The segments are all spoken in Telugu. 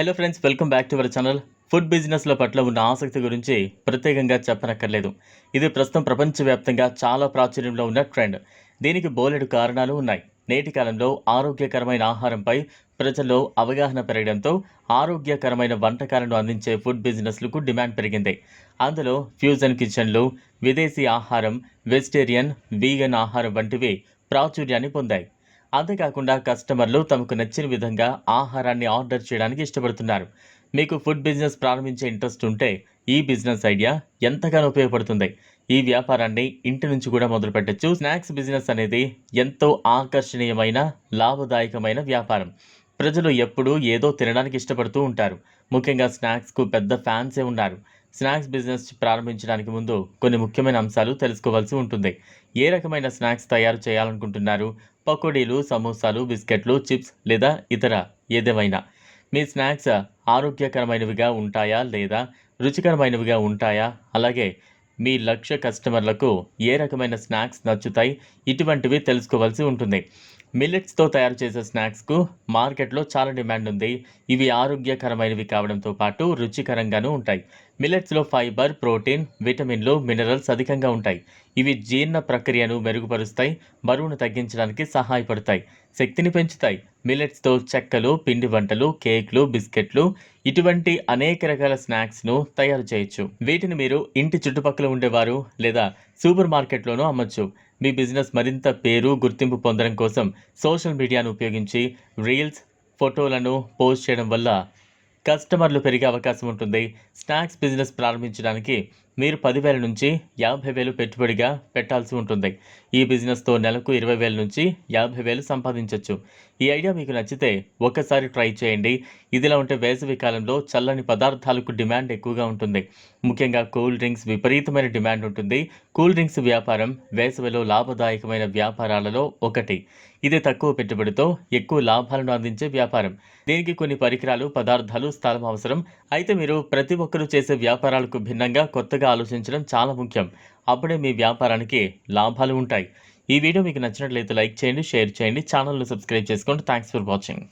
Hello friends welcome back to our channel food బిజినెస్ల పట్ల ఉన్న ఆసక్తి గురించి ప్రత్యేకంగా చెప్పనక్కర్లేదు. ఇది ప్రస్తుతం ప్రపంచవ్యాప్తంగా చాలా ప్రాచుర్యంలో ఉన్న ట్రెండ్ దీనికి బోలెడు కారణాలు ఉన్నాయి. నేటి కాలంలో ఆరోగ్యకరమైన ఆహారంపై ప్రజల్లో అవగాహన పెరగడంతో ఆరోగ్యకరమైన వంటకాలను అందించే ఫుడ్ బిజినెస్లకు డిమాండ్ పెరిగింది. అందులో ఫ్యూజన్ కిచెన్లు విదేశీ ఆహారం వెజిటేరియన్ వీగన్ ఆహారం వంటివి ప్రాచుర్యాన్ని పొందాయి. అంతేకాకుండా కస్టమర్లు తమకు నచ్చిన విధంగా ఆహారాన్ని ఆర్డర్ చేయడానికి ఇష్టపడుతున్నారు. మీకు ఫుడ్ బిజినెస్ ప్రారంభించే ఇంట్రెస్ట్ ఉంటే ఈ బిజినెస్ ఐడియా ఎంతగానో ఉపయోగపడుతుంది. ఈ వ్యాపారాన్ని ఇంటి నుంచి కూడా మొదలు పెట్టచ్చు. స్నాక్స్ బిజినెస్ అనేది ఎంతో ఆకర్షణీయమైన లాభదాయకమైన వ్యాపారం. ప్రజలు ఎప్పుడూ ఏదో తినడానికి ఇష్టపడుతూ ఉంటారు. ముఖ్యంగా స్నాక్స్కు పెద్ద ఫ్యాన్సే ఉన్నారు. స్నాక్స్ బిజినెస్ ప్రారంభించడానికి ముందు కొన్ని ముఖ్యమైన అంశాలు తెలుసుకోవాల్సి ఉంటుంది. ఏ రకమైన స్నాక్స్ తయారు చేయాలనుకుంటున్నారు? పకోడీలు సమోసాలు బిస్కెట్లు చిప్స్ లేదా ఇతర ఏదేమైనా? మీ స్నాక్స్ ఆరోగ్యకరమైనవిగా ఉంటాయా లేదా రుచికరమైనవిగా ఉంటాయా? అలాగే మీ లక్ష్య కస్టమర్లకు ఏ రకమైన స్నాక్స్ నచ్చుతాయి? ఇటువంటివి తెలుసుకోవాల్సి ఉంటుంది. మిల్లెట్స్తో తయారు చేసే స్నాక్స్కు మార్కెట్లో చాలా డిమాండ్ ఉంది. ఇవి ఆరోగ్యకరమైనవి కావడంతో పాటు రుచికరంగానూ ఉంటాయి. మిల్లెట్స్లో ఫైబర్ ప్రోటీన్ విటమిన్లు మినరల్స్ అధికంగా ఉంటాయి. ఇవి జీర్ణ ప్రక్రియను మెరుగుపరుస్తాయి బరువును తగ్గించడానికి సహాయపడతాయి శక్తిని పెంచుతాయి. మిల్లెట్స్తో చెక్కలు పిండి వంటలు కేక్లు బిస్కెట్లు ఇటువంటి అనేక రకాల స్నాక్స్ను తయారు చేయొచ్చు. వీటిని మీరు ఇంటి చుట్టుపక్కల ఉండేవారు లేదా సూపర్ మార్కెట్లోనూ అమ్మొచ్చు. మీ బిజినెస్ మరింత పేరు గుర్తింపు పొందడం కోసం సోషల్ మీడియాను ఉపయోగించి రీల్స్ ఫోటోలను పోస్ట్ చేయడం వల్ల కస్టమర్లు పెరిగే అవకాశం ఉంటుంది. స్నాక్స్ బిజినెస్ ప్రారంభించడానికి మీరు పదివేల నుంచి యాభై వేలు పెట్టుబడిగా పెట్టాల్సి ఉంటుంది. ఈ బిజినెస్తో నెలకు ఇరవై వేల నుంచి యాభై వేలు సంపాదించవచ్చు ఈ ఐడియా మీకు నచ్చితే ఒక్కసారి ట్రై చేయండి. ఇదిలా ఉంటే వేసవి కాలంలో చల్లని పదార్థాలకు డిమాండ్ ఎక్కువగా ఉంటుంది. ముఖ్యంగా కూల్ డ్రింక్స్ విపరీతమైన డిమాండ్ ఉంటుంది. కూల్ డ్రింక్స్ వ్యాపారం వేసవిలో లాభదాయకమైన వ్యాపారాలలో ఒకటి. ఇది తక్కువ పెట్టుబడితో ఎక్కువ లాభాలను అందించే వ్యాపారం. దీనికి కొన్ని పరికరాలు పదార్థాలు స్థలం అవసరం. అయితే మీరు ప్రతి ఒక్క ఒక్కరూ చేసే వ్యాపారాలకు భిన్నంగా కొత్తగా ఆలోచించడం చాలా ముఖ్యం. అప్పుడే మీ వ్యాపారానికి లాభాలు ఉంటాయి. ఈ వీడియో మీకు నచ్చినట్లయితే లైక్ చేయండి షేర్ చేయండి ఛానల్ను సబ్స్క్రైబ్ చేసుకోండి. థ్యాంక్స్ ఫర్ వాచింగ్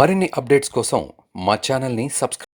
మరిన్ని అప్డేట్స్ కోసం మా ఛానల్ని సబ్స్క్రైబ్